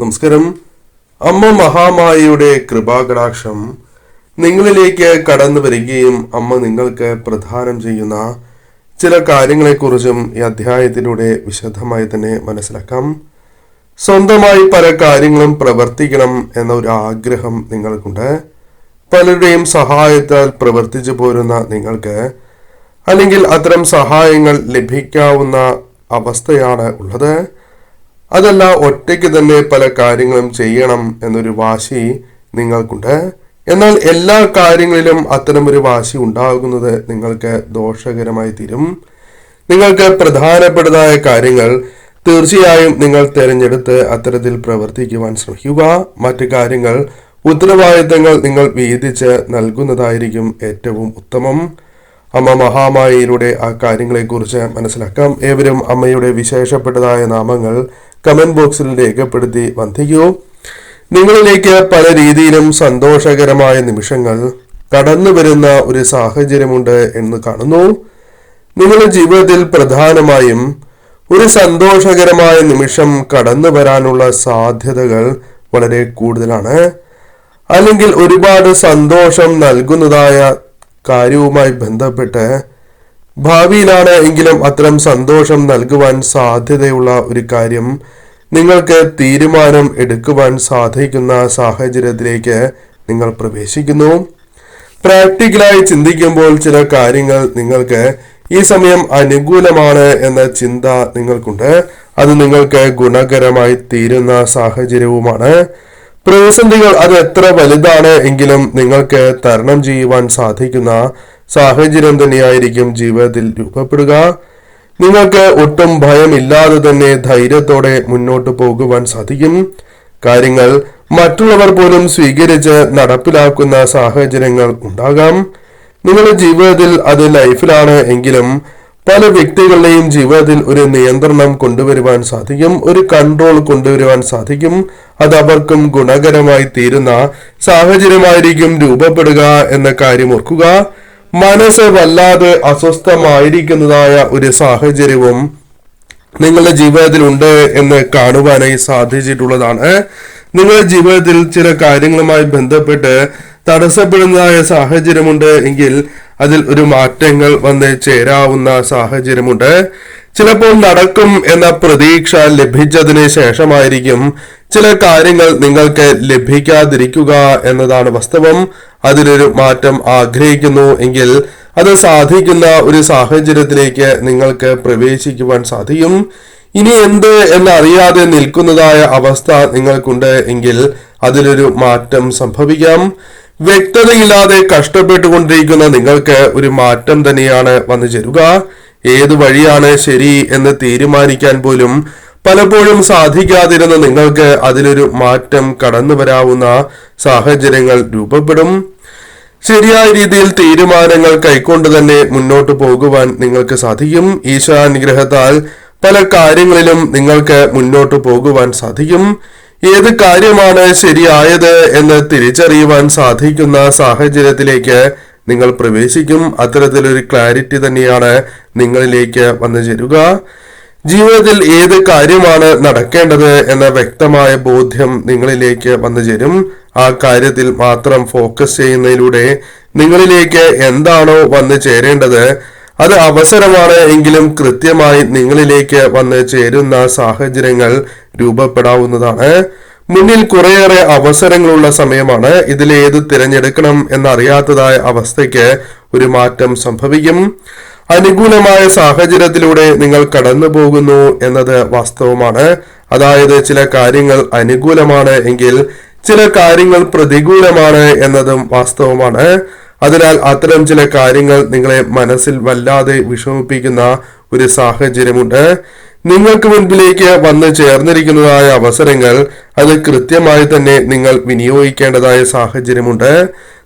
നമസ്കാരം. അമ്മ മഹാമായയുടെ കൃപാകടാക്ഷം നിങ്ങളിലേക്ക് കടന്നു വരികയും അമ്മ നിങ്ങൾക്ക് പ്രധാനം ചെയ്യുന്ന ചില കാര്യങ്ങളെക്കുറിച്ചും ഈ അധ്യായത്തിലൂടെ വിശദമായി തന്നെ മനസ്സിലാക്കാം. സ്വന്തമായി പല കാര്യങ്ങളും പ്രവർത്തിക്കണം എന്ന ഒരു ആഗ്രഹം നിങ്ങൾക്കുണ്ട്. പലരുടെയും സഹായത്താൽ പ്രവർത്തിച്ചു പോരുന്ന നിങ്ങൾക്ക് അല്ലെങ്കിൽ അത്തരം സഹായങ്ങൾ ലഭിക്കാവുന്ന അവസ്ഥയാണ് ഉള്ളത്. അതല്ല ഒറ്റയ്ക്ക് തന്നെ പല കാര്യങ്ങളും ചെയ്യണം എന്നൊരു വാശി നിങ്ങൾക്കുണ്ട്. എന്നാൽ എല്ലാ കാര്യങ്ങളിലും അത്തരമൊരു വാശി ഉണ്ടാകുന്നത് നിങ്ങൾക്ക് ദോഷകരമായി തീരും. നിങ്ങൾക്ക് പ്രധാനപ്പെട്ടതായ കാര്യങ്ങൾ തീർച്ചയായും നിങ്ങൾ തിരഞ്ഞെടുത്ത് അത്തരത്തിൽ പ്രവർത്തിക്കുവാൻ ശ്രമിക്കുക. മറ്റു കാര്യങ്ങൾ ഉത്തരവാദിത്തങ്ങൾ നിങ്ങൾ വീതിച്ച് നൽകുന്നതായിരിക്കും ഏറ്റവും ഉത്തമം. അമ്മ മഹാമായയിലൂടെ ആ കാര്യങ്ങളെക്കുറിച്ച് മനസ്സിലാക്കാം. ഏവരും അമ്മയുടെ വിശേഷപ്പെട്ടതായ നാമങ്ങൾ കമന്റ് ബോക്സിൽ രേഖപ്പെടുത്തി വന്ധിക്കൂ നിങ്ങളിലേക്ക് പല രീതിയിലും സന്തോഷകരമായ നിമിഷങ്ങൾ കടന്നു വരുന്ന ഒരു സാഹചര്യമുണ്ട് എന്ന് കാണുന്നു. നിങ്ങളുടെ ജീവിതത്തിൽ പ്രധാനമായും ഒരു സന്തോഷകരമായ നിമിഷം കടന്നു വരാനുള്ള സാധ്യതകൾ വളരെ കൂടുതലാണ്. അല്ലെങ്കിൽ ഒരുപാട് സന്തോഷം നൽകുന്നതായ കാര്യവുമായി ബന്ധപ്പെട്ട് ഭാവിയിലാണ് എങ്കിലും അത്തരം സന്തോഷം നൽകുവാൻ സാധ്യതയുള്ള ഒരു കാര്യം നിങ്ങൾക്ക് തീരുമാനം എടുക്കുവാൻ സാധിക്കുന്ന സാഹചര്യത്തിലേക്ക് നിങ്ങൾ പ്രവേശിക്കുന്നു. പ്രാക്ടിക്കലായി ചിന്തിക്കുമ്പോൾ ചില കാര്യങ്ങൾ നിങ്ങൾക്ക് ഈ സമയം അനുകൂലമാണ് എന്ന ചിന്ത നിങ്ങൾക്കുണ്ട്. അത് നിങ്ങൾക്ക് ഗുണകരമായി തീരുന്ന സാഹചര്യവുമാണ്. പ്രതിസന്ധികൾ അത് എത്ര വലുതാണ് എങ്കിലും നിങ്ങൾക്ക് തരണം ചെയ്യുവാൻ സാധിക്കുന്ന സാഹചര്യം തന്നെയായിരിക്കും ജീവിതത്തിൽ രൂപപ്പെടുക. നിങ്ങൾക്ക് ഒട്ടും ഭയമില്ലാതെ തന്നെ ധൈര്യത്തോടെ മുന്നോട്ട് പോകുവാൻ സാധിക്കും. കാര്യങ്ങൾ മറ്റുള്ളവർ പോലും സ്വീകരിച്ച് നടപ്പിലാക്കുന്ന സാഹചര്യങ്ങൾ ഉണ്ടാകാം. നിങ്ങളുടെ ജീവിതത്തിൽ അത് ലൈഫിലാണ് എങ്കിലും പല വ്യക്തികളുടെയും ജീവിതത്തിൽ ഒരു നിയന്ത്രണം കൊണ്ടുവരുവാൻ സാധിക്കും ഒരു കൺട്രോൾ കൊണ്ടുവരുവാൻ സാധിക്കും. അത് അവർക്കും ഗുണകരമായി തീരുന്ന സാഹചര്യമായിരിക്കും രൂപപ്പെടുക എന്ന കാര്യം ഓർക്കുക. മനസ്സ് വല്ലാതെ അസ്വസ്ഥമായിരിക്കുന്നതായ ഒരു സാഹചര്യവും നിങ്ങളുടെ ജീവിതത്തിൽ ഉണ്ട് എന്ന് കാണുവാനായി സാധിച്ചിട്ടുള്ളതാണ്. നിങ്ങളുടെ ജീവിതത്തിൽ ചില കാര്യങ്ങളുമായി ബന്ധപ്പെട്ട് തടസ്സപ്പെടുന്നതായ സാഹചര്യമുണ്ട് എങ്കിൽ അതിൽ ഒരു മാറ്റങ്ങൾ വന്ന് ചേരാവുന്ന സാഹചര്യമുണ്ട്. ചിലപ്പോൾ നടക്കും എന്ന പ്രതീക്ഷ ലഭിച്ചതിന് ശേഷമായിരിക്കും ചില കാര്യങ്ങൾ നിങ്ങൾക്ക് ലഭിക്കാതിരിക്കുക എന്നതാണ് വാസ്തവം. അതിലൊരു മാറ്റം ആഗ്രഹിക്കുന്നു എങ്കിൽ അത് സാധിക്കുന്ന ഒരു സാഹചര്യത്തിലേക്ക് നിങ്ങൾക്ക് പ്രവേശിക്കുവാൻ സാധിക്കും. ഇനി എന്ത് എന്നറിയാതെ നിൽക്കുന്നതായ അവസ്ഥ നിങ്ങൾക്കുണ്ട് എങ്കിൽ അതിലൊരു മാറ്റം സംഭവിക്കാം. വ്യക്തതയില്ലാതെ കഷ്ടപ്പെട്ടുകൊണ്ടിരിക്കുന്ന നിങ്ങൾക്ക് ഒരു മാറ്റം തന്നെയാണ് വന്നു ചേരുക. ഏത് വഴിയാണ് ശരി എന്ന് തീരുമാനിക്കാൻ പോലും പലപ്പോഴും സാധിക്കാതിരുന്ന നിങ്ങൾക്ക് അതിലൊരു മാറ്റം കടന്നു വരാവുന്ന സാഹചര്യങ്ങൾ രൂപപ്പെടും. ശരിയായ രീതിയിൽ തീരുമാനങ്ങൾ കൈക്കൊണ്ട് തന്നെ മുന്നോട്ട് പോകുവാൻ നിങ്ങൾക്ക് സാധിക്കും. ഈശ്വരാനുഗ്രഹത്താൽ പല കാര്യങ്ങളിലും നിങ്ങൾക്ക് മുന്നോട്ട് പോകുവാൻ സാധിക്കും. ഏത് കാര്യമാണ് ശരിയായത് എന്ന് തിരിച്ചറിയുവാൻ സാധിക്കുന്ന സാഹചര്യത്തിലേക്ക് നിങ്ങൾ പ്രവേശിക്കും. അത്തരത്തിലൊരു ക്ലാരിറ്റി തന്നെയാണ് നിങ്ങളിലേക്ക് വന്നു ചേരുക. ജീവിതത്തിൽ ഏത് കാര്യമാണ് നടക്കേണ്ടത് എന്ന വ്യക്തമായ ബോധ്യം നിങ്ങളിലേക്ക് വന്നു ചേരും. ആ കാര്യത്തിൽ മാത്രം ഫോക്കസ് ചെയ്യുന്നതിലൂടെ നിങ്ങളിലേക്ക് എന്താണോ വന്നു ചേരേണ്ടത് അത് അവസരമാണ് എങ്കിലും കൃത്യമായി നിങ്ങളിലേക്ക് വന്ന് ചേരുന്ന സാഹചര്യങ്ങൾ രൂപപ്പെടാവുന്നതാണ്. മുന്നിൽ കുറേയേറെ അവസരങ്ങളുള്ള സമയമാണ്. ഇതിലേത് തിരഞ്ഞെടുക്കണം എന്നറിയാത്തതായ അവസ്ഥയ്ക്ക് ഒരു മാറ്റം സംഭവിക്കും. അനുകൂലമായ സാഹചര്യത്തിലൂടെ നിങ്ങൾ കടന്നു പോകുന്നു എന്നത് വാസ്തവമാണ്. അതായത് ചില കാര്യങ്ങൾ അനുകൂലമാണ് എങ്കിൽ ചില കാര്യങ്ങൾ പ്രതികൂലമാണ് എന്നതും വാസ്തവമാണ്. അതിനാൽ അത്തരം ചില കാര്യങ്ങൾ നിങ്ങളെ മനസ്സിൽ വല്ലാതെ വിഷമിപ്പിക്കുന്ന ഒരു സാഹചര്യമുണ്ട്. നിങ്ങൾക്ക് മുൻപിലേക്ക് വന്ന് ചേർന്നിരിക്കുന്നതായ അവസരങ്ങൾ അത് കൃത്യമായി തന്നെ നിങ്ങൾ വിനിയോഗിക്കേണ്ടതായ സാഹചര്യമുണ്ട്.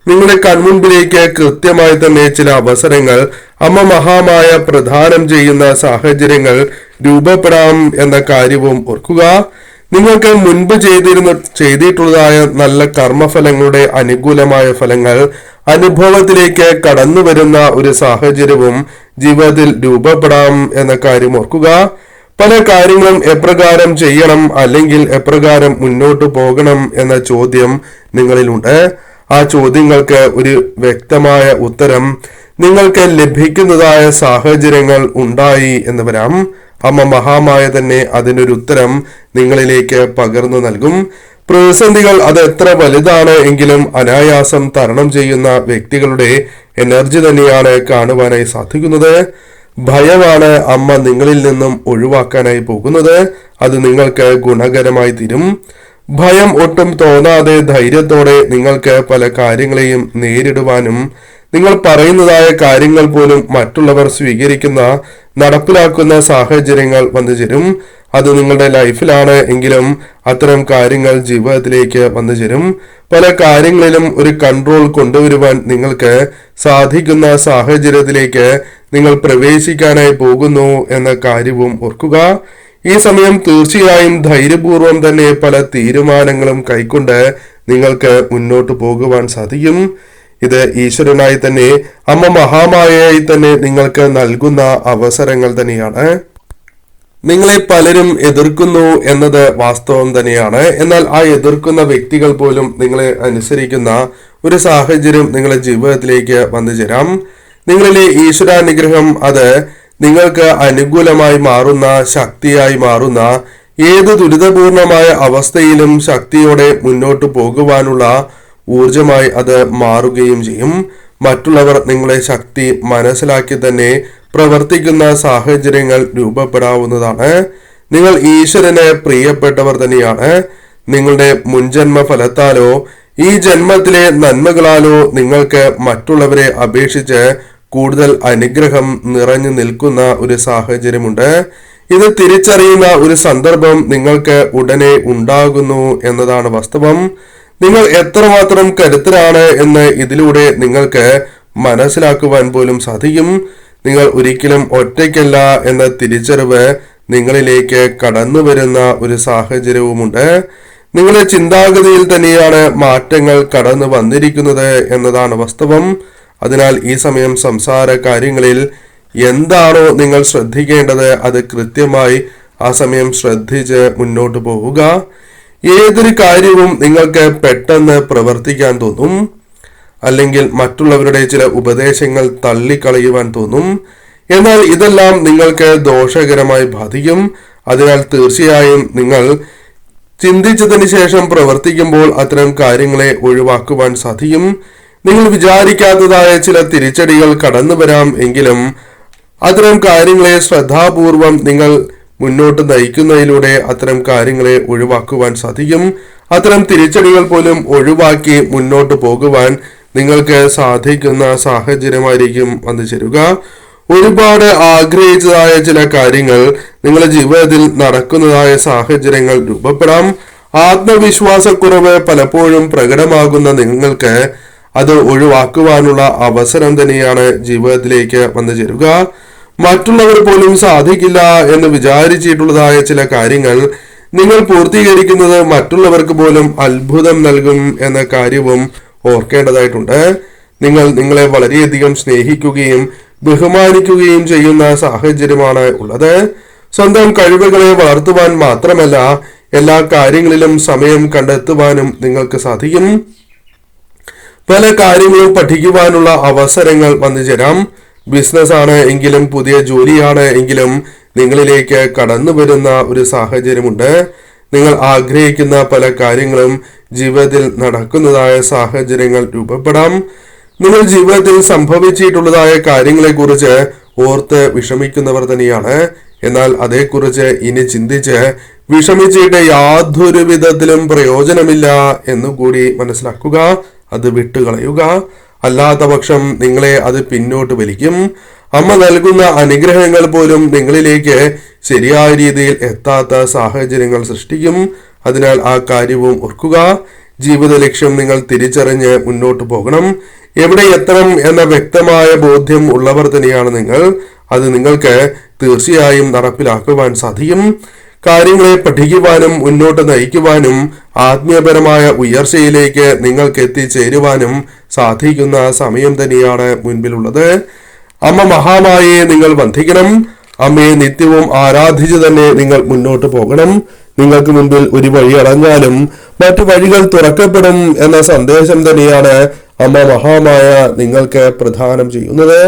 നിങ്ങളുടെ കൺമുൻപിലേക്ക് കൃത്യമായി തന്നെ ചില അവസരങ്ങൾ അമ്മ മഹാമായ പ്രധാനം ചെയ്യുന്ന സാഹചര്യങ്ങൾ രൂപപ്പെടാം എന്ന കാര്യവും ഓർക്കുക. നിങ്ങൾക്ക് മുൻപ് ചെയ്തിരുന്ന ചെയ്തിട്ടുള്ളതായ നല്ല കർമ്മഫലങ്ങളുടെ അനുകൂലമായ ഫലങ്ങൾ അനുഭവത്തിലേക്ക് കടന്നു വരുന്ന ഒരു സാഹചര്യവും ജീവിതത്തിൽ രൂപപ്പെടാം എന്ന കാര്യം ഓർക്കുക. പല കാര്യങ്ങളും എപ്രകാരം ചെയ്യണം അല്ലെങ്കിൽ എപ്രകാരം മുന്നോട്ട് പോകണം എന്ന ചോദ്യം നിങ്ങളിലുണ്ട്. ആ ചോദ്യങ്ങൾക്ക് ഒരു വ്യക്തമായ ഉത്തരം നിങ്ങൾക്ക് ലഭിക്കുന്നതായ സാഹചര്യങ്ങൾ ഉണ്ടായി എന്ന് വരാം അമ്മ മഹാമായ തന്നെ അതിനൊരു ഉത്തരം നിങ്ങളിലേക്ക് പകർന്നു നൽകും. പ്രതിസന്ധികൾ അത് എത്ര വലുതാണ് എങ്കിലും അനായാസം തരണം ചെയ്യുന്ന വ്യക്തികളുടെ എനർജി തന്നെയാണ് കാണുവാനായി സാധിക്കുന്നത്. ഭയമാണ് അമ്മ നിങ്ങളിൽ നിന്നും ഒഴിവാക്കാനായി പോകുന്നത്. അത് നിങ്ങൾക്ക് ഗുണകരമായി തീരും. ഭയം ഒട്ടും തോന്നാതെ ധൈര്യത്തോടെ നിങ്ങൾക്ക് പല കാര്യങ്ങളെയും നേരിടുവാനും നിങ്ങൾ പറയുന്നതായ കാര്യങ്ങൾ പോലും മറ്റുള്ളവർ സ്വീകരിക്കുന്ന നടപ്പിലാക്കുന്ന സാഹചര്യങ്ങൾ വന്നു ചേരും. അത് നിങ്ങളുടെ ലൈഫിലാണ് എങ്കിലും അത്തരം കാര്യങ്ങൾ ജീവിതത്തിലേക്ക് വന്നു ചേരും. പല കാര്യങ്ങളിലും ഒരു കൺട്രോൾ കൊണ്ടുവരുവാൻ നിങ്ങൾക്ക് സാധിക്കുന്ന സാഹചര്യത്തിലേക്ക് നിങ്ങൾ പ്രവേശിക്കാനായി പോകുന്നു എന്ന കാര്യവും ഓർക്കുക. ഈ സമയം തീർച്ചയായും ധൈര്യപൂർവം തന്നെ പല തീരുമാനങ്ങളും കൈക്കൊണ്ട് നിങ്ങൾക്ക് മുന്നോട്ട് പോകുവാൻ സാധിക്കും. ഇത് ഈശ്വരനായി തന്നെ അമ്മ മഹാമായയായി തന്നെ നിങ്ങൾക്ക് നൽകുന്ന അവസരങ്ങൾ തന്നെയാണ്. നിങ്ങളെ പലരും എതിർക്കുന്നു എന്നത് വാസ്തവം തന്നെയാണ്. എന്നാൽ ആ എതിർക്കുന്ന വ്യക്തികൾ പോലും നിങ്ങളെ അനുസരിക്കുന്ന ഒരു സാഹചര്യം നിങ്ങളുടെ ജീവിതത്തിലേക്ക് വന്നു ചേരാം. നിങ്ങളിലെ ഈശ്വരാനുഗ്രഹം അത് നിങ്ങൾക്ക് അനുകൂലമായി മാറുന്ന ശക്തിയായി മാറുന്ന ഏത് ദുരിതപൂർണമായ അവസ്ഥയിലും ശക്തിയോടെ മുന്നോട്ട് പോകുവാനുള്ള ഊർജമായി അത് മാറുകയും ചെയ്യും. മറ്റുള്ളവർ നിങ്ങളെ ശക്തി മനസ്സിലാക്കി തന്നെ പ്രവർത്തിക്കുന്ന സാഹചര്യങ്ങൾ രൂപപ്പെടാവുന്നതാണ്. നിങ്ങൾ ഈശ്വരന് പ്രിയപ്പെട്ടവർ തന്നെയാണ്. നിങ്ങളുടെ മുൻജന്മ ഫലത്താലോ ഈ ജന്മത്തിലെ നന്മകളാലോ നിങ്ങൾക്ക് മറ്റുള്ളവരെ അപേക്ഷിച്ച് കൂടുതൽ അനുഗ്രഹം നിറഞ്ഞു നിൽക്കുന്ന ഒരു സാഹചര്യമുണ്ട്. ഇത് തിരിച്ചറിയുന്ന ഒരു സന്ദർഭം നിങ്ങൾക്ക് ഉടനെ ഉണ്ടാകുന്നു എന്നതാണ് വാസ്തവം. നിങ്ങൾ എത്രമാത്രം കരുത്തരാണ് എന്ന് ഇതിലൂടെ നിങ്ങൾക്ക് മനസ്സിലാക്കുവാൻ പോലും സാധിക്കും. നിങ്ങൾ ഒരിക്കലും ഒറ്റയ്ക്കല്ല എന്ന തിരിച്ചറിവ് നിങ്ങളിലേക്ക് കടന്നു വരുന്ന ഒരു സാഹചര്യവുമുണ്ട്. നിങ്ങളുടെ ചിന്താഗതിയിൽ തന്നെയാണ് മാറ്റങ്ങൾ കടന്നു വന്നിരിക്കുന്നത് എന്നതാണ് വാസ്തവം. അതിനാൽ ഈ സമയം സംസാര കാര്യങ്ങളിൽ എന്താണോ നിങ്ങൾ ശ്രദ്ധിക്കേണ്ടത് അത് കൃത്യമായി ആ സമയം ശ്രദ്ധിച്ച് മുന്നോട്ട് പോവുക. ഏതൊരു കാര്യവും നിങ്ങൾക്ക് പെട്ടെന്ന് പ്രവർത്തിക്കാൻ തോന്നും അല്ലെങ്കിൽ മറ്റുള്ളവരുടെ ചില ഉപദേശങ്ങൾ തള്ളിക്കളയുവാൻ തോന്നും. എന്നാൽ ഇതെല്ലാം നിങ്ങൾക്ക് ദോഷകരമായി ബാധിക്കും. അതിനാൽ തീർച്ചയായും നിങ്ങൾ ചിന്തിച്ചതിന് ശേഷം പ്രവർത്തിക്കുമ്പോൾ അത്തരം കാര്യങ്ങളെ ഒഴിവാക്കുവാൻ സാധിക്കും. നിങ്ങൾ വിചാരിക്കാത്തതായ ചില തിരിച്ചടികൾ കടന്നു വരാം എങ്കിലും അത്തരം കാര്യങ്ങളെ ശ്രദ്ധാപൂർവം നിങ്ങൾ മുന്നോട്ട് നയിക്കുന്നതിലൂടെ അത്തരം കാര്യങ്ങളെ ഒഴിവാക്കുവാൻ സാധിക്കും. അത്തരം തിരിച്ചടികൾ പോലും ഒഴിവാക്കി മുന്നോട്ട് പോകുവാൻ നിങ്ങൾക്ക് സാധിക്കുന്ന സാഹചര്യമായിരിക്കും വന്നു ചേരുക. ഒരുപാട് ആഗ്രഹിച്ചതായ ചില കാര്യങ്ങൾ നിങ്ങളുടെ ജീവിതത്തിൽ നടക്കുന്നതായ സാഹചര്യങ്ങൾ രൂപപ്പെടാം. ആത്മവിശ്വാസക്കുറവ് പലപ്പോഴും പ്രകടമാകുന്ന നിങ്ങൾക്ക് അത് ഒഴിവാക്കുവാനുള്ള അവസരം തന്നെയാണ് ജീവിതത്തിലേക്ക് വന്നു ചേരുക. മറ്റുള്ളവർ പോലും സാധിക്കില്ല എന്ന് വിചാരിച്ചിട്ടുള്ളതായ ചില കാര്യങ്ങൾ നിങ്ങൾ പൂർത്തീകരിക്കുന്നത് മറ്റുള്ളവർക്ക് പോലും അത്ഭുതം നൽകും എന്ന കാര്യവും ഓർക്കേണ്ടതായിട്ടുണ്ട്. നിങ്ങൾ നിങ്ങളെ വളരെയധികം സ്നേഹിക്കുകയും ബഹുമാനിക്കുകയും ചെയ്യുന്ന സാഹചര്യമാണ് ഉള്ളത്. സ്വന്തം കഴിവുകളെ വളർത്തുവാൻ മാത്രമല്ല എല്ലാ കാര്യങ്ങളിലും സമയം കണ്ടെത്തുവാനും നിങ്ങൾക്ക് സാധിക്കും. പല കാര്യങ്ങളും പഠിക്കുവാനുള്ള അവസരങ്ങൾ വന്നു ചേരാം ബിസിനസ് ആണ് എങ്കിലും പുതിയ ജോലിയാണ് എങ്കിലും നിങ്ങളിലേക്ക് കടന്നു വരുന്ന ഒരു സാഹചര്യമുണ്ട്. നിങ്ങൾ ആഗ്രഹിക്കുന്ന പല കാര്യങ്ങളും ജീവിതത്തിൽ നടക്കുന്നതായ സാഹചര്യങ്ങൾ രൂപപ്പെടാം. നിങ്ങൾ ജീവിതത്തിൽ സംഭവിച്ചിട്ടുള്ളതായ കാര്യങ്ങളെക്കുറിച്ച് ഓർത്ത് വിഷമിക്കുന്നവർ തന്നെയാണ്. എന്നാൽ അതേക്കുറിച്ച് ഇനി ചിന്തിച്ച് വിഷമിച്ചിട്ട് യാതൊരു വിധത്തിലും പ്രയോജനമില്ല എന്നുകൂടി മനസ്സിലാക്കുക അത് വിട്ടുകളയുക. അല്ലാത്ത പക്ഷം നിങ്ങളെ അത് പിന്നോട്ട് വലിക്കും. അമ്മ നൽകുന്ന അനുഗ്രഹങ്ങൾ പോലും നിങ്ങളിലേക്ക് ശരിയായ രീതിയിൽ എത്താത്ത സാഹചര്യങ്ങൾ സൃഷ്ടിക്കും. അതിനാൽ ആ കാര്യവും ഓർക്കുക. ജീവിത ലക്ഷ്യം നിങ്ങൾ തിരിച്ചറിഞ്ഞ് മുന്നോട്ട് പോകണം. എവിടെ എത്തണം എന്ന വ്യക്തമായ ബോധ്യം ഉള്ളവർ തന്നെയാണ് നിങ്ങൾ. അത് നിങ്ങൾക്ക് തീർച്ചയായും നടപ്പിലാക്കുവാൻ സാധിക്കും. കാര്യങ്ങളെ പഠിക്കുവാനും മുന്നോട്ട് നയിക്കുവാനും ആത്മീയപരമായ ഉയർച്ചയിലേക്ക് നിങ്ങൾക്ക് എത്തിച്ചേരുവാനും സാധിക്കുന്ന സമയം തന്നെയാണ് മുൻപിലുള്ളത്. അമ്മ മഹാമായെ നിങ്ങൾ വന്ധിക്കണം അമ്മയെ നിത്യവും ആരാധിച്ചു തന്നെ നിങ്ങൾ മുന്നോട്ട് പോകണം. നിങ്ങൾക്ക് മുൻപിൽ ഒരു വഴി അടഞ്ഞാലും മറ്റു വഴികൾ തുറക്കപ്പെടും എന്ന സന്ദേശം തന്നെയാണ് അമ്മ മഹാമായ നിങ്ങൾക്ക് പ്രദാനം ചെയ്യുന്നത്.